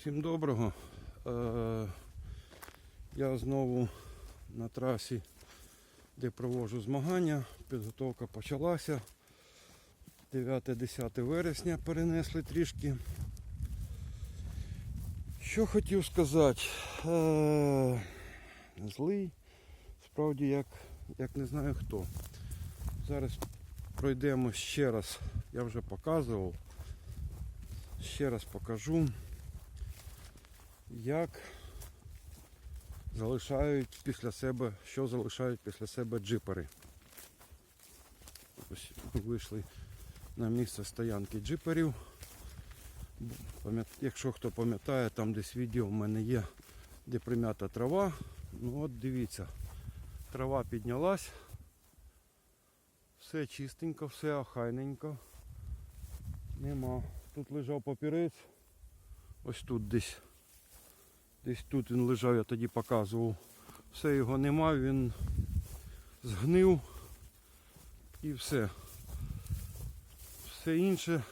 Всім доброго. Е, я знову на трасі, де проводжу змагання. Підготовка почалася. 9-10 вересня перенесли трішки. Що хотів сказати? Е, злий, справді як, як не знаю хто. Зараз пройдемо ще раз, я вже показував. Ще раз покажу, як залишають після себе, що залишають після себе джипери. Ось вийшли на місце стоянки джиперів. Якщо хто пам'ятає, там десь відео в мене є, де примята трава. Ну от дивіться, трава піднялась. Все чистенько, все охайненько. Нема. Тут лежав папірець. Ось тут десь. Десь тут він лежав, я тоді показував. Все його нема, він згнив і все. Все інше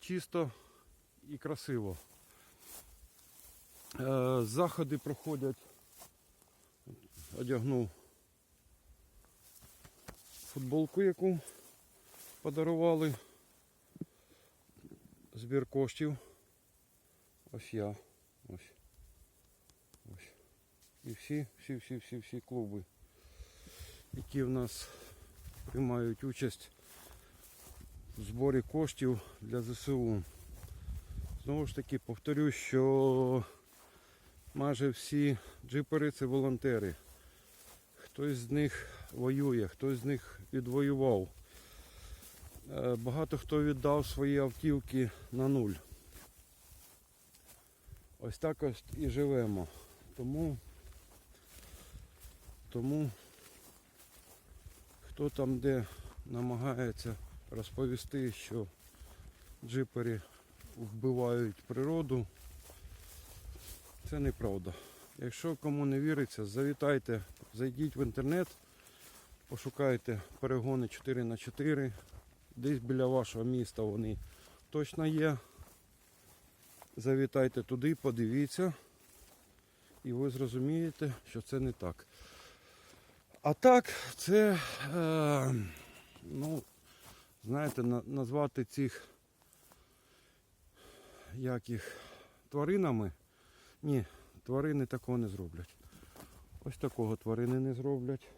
чисто і красиво. Е, Заходи проходять. Одягнув футболку, яку подарували. Збір коштів. Ось я. Ось. Ось. І всі, всі, всі, всі, всі клуби, які в нас приймають участь в зборі коштів для ЗСУ. Знову ж таки повторю, що майже всі джипери це волонтери. Хтось з них воює, хтось з них відвоював. Е, Багато хто віддав свої автівки на нуль. Ось так ось і живемо. Тому, тому хто там де намагається розповісти, що джипери вбивають природу, це неправда. Якщо кому не віриться, завітайте, зайдіть в інтернет, пошукайте перегони 4 на 4 Десь біля вашого міста вони точно є. Завітайте туди, подивіться, і ви зрозумієте, що це не так. А так, це, е, ну, знаєте, на- назвати цих як їх тваринами. Ні, тварини такого не зроблять. Ось такого тварини не зроблять.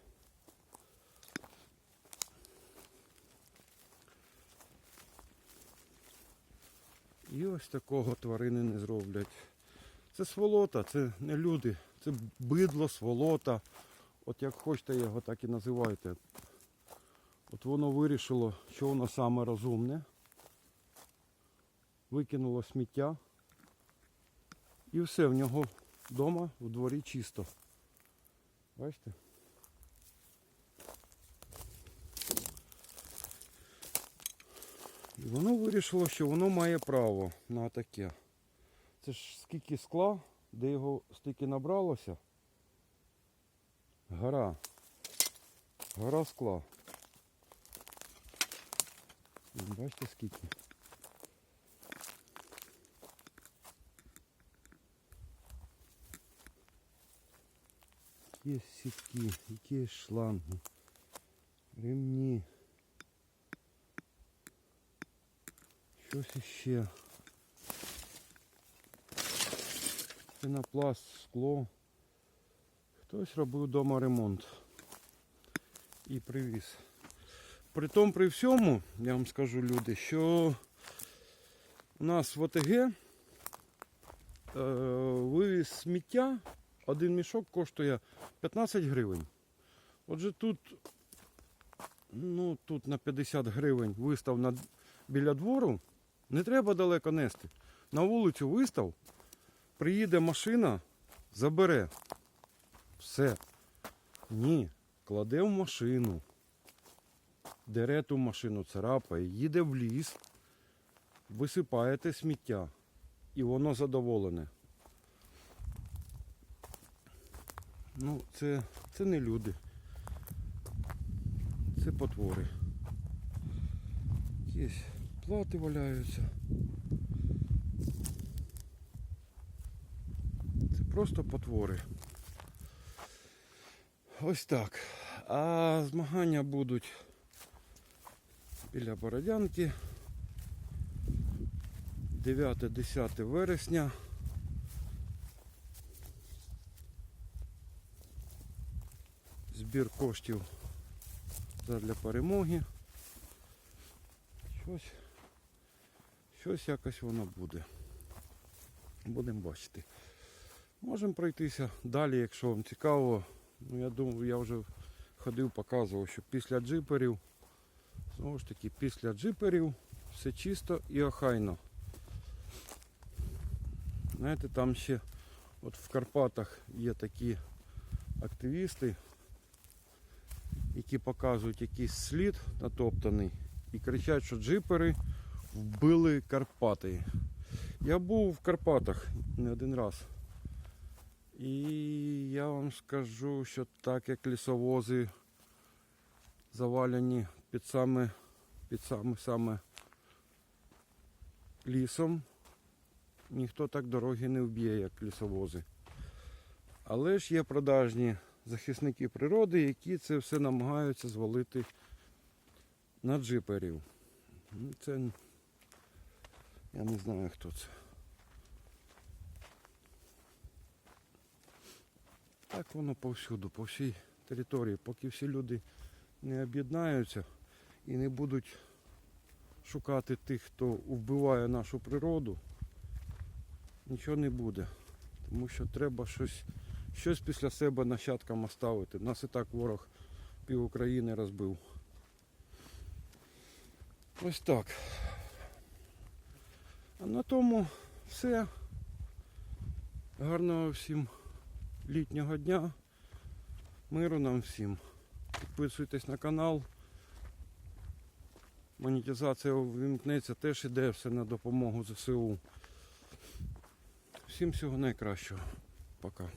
І ось такого тварини не зроблять. Це сволота, це не люди, це бидло, сволота. От як хочете його, так і називайте. От воно вирішило, що воно саме розумне. Викинуло сміття. І все, в нього вдома у дворі чисто. Бачите? І воно вирішило, що воно має право на таке. Це ж скільки скла, де його стільки набралося. Гора. Гора скла. Бачите скільки. Є сітки, які шланги, ремні. Щось іще. Пенопласт, скло. Хтось робив вдома ремонт. І привіз. При тому, при всьому, я вам скажу, люди, що у нас в ОТГ е, вивіз сміття, один мішок коштує 15 гривень. Отже, тут, ну, тут на 50 гривень вистав на, біля двору, не треба далеко нести. На вулицю вистав, приїде машина, забере. Все. Ні, кладе в машину, дере ту машину, царапає, їде в ліс, висипаєте сміття, і воно задоволене. Ну, це, це не люди. Це потвори. Якісь плати валяються. Це Просто потвори. Ось так. А змагання будуть біля Бородянки. 9-10 вересня. Збір коштів для перемоги. Щось, щось якось воно буде. Будемо бачити. Можемо пройтися далі, якщо вам цікаво. Ну, я думаю, я вже ходив, показував, що після джиперів, знову ж таки, після джиперів все чисто і охайно. Знаєте, там ще от в Карпатах є такі активісти, які показують якийсь слід натоптаний і кричать, що джипери вбили Карпати. Я був в Карпатах не один раз. І я вам скажу, що так як лісовози завалені під саме, під саме, саме лісом, ніхто так дороги не вб'є, як лісовози. Але ж є продажні захисники природи, які це все намагаються звалити на джиперів. Ну, Це я не знаю хто це. Так воно повсюду, по всій території, поки всі люди не об'єднаються і не будуть шукати тих, хто вбиває нашу природу, нічого не буде. Тому що треба щось, щось після себе нащадкам оставити. Нас і так ворог пів України розбив. Ось так. А на тому все. Гарного всім літнього дня. Миру нам всім. Підписуйтесь на канал. Монетизація увімкнеться, теж іде все на допомогу ЗСУ. Всім всього найкращого. Пока.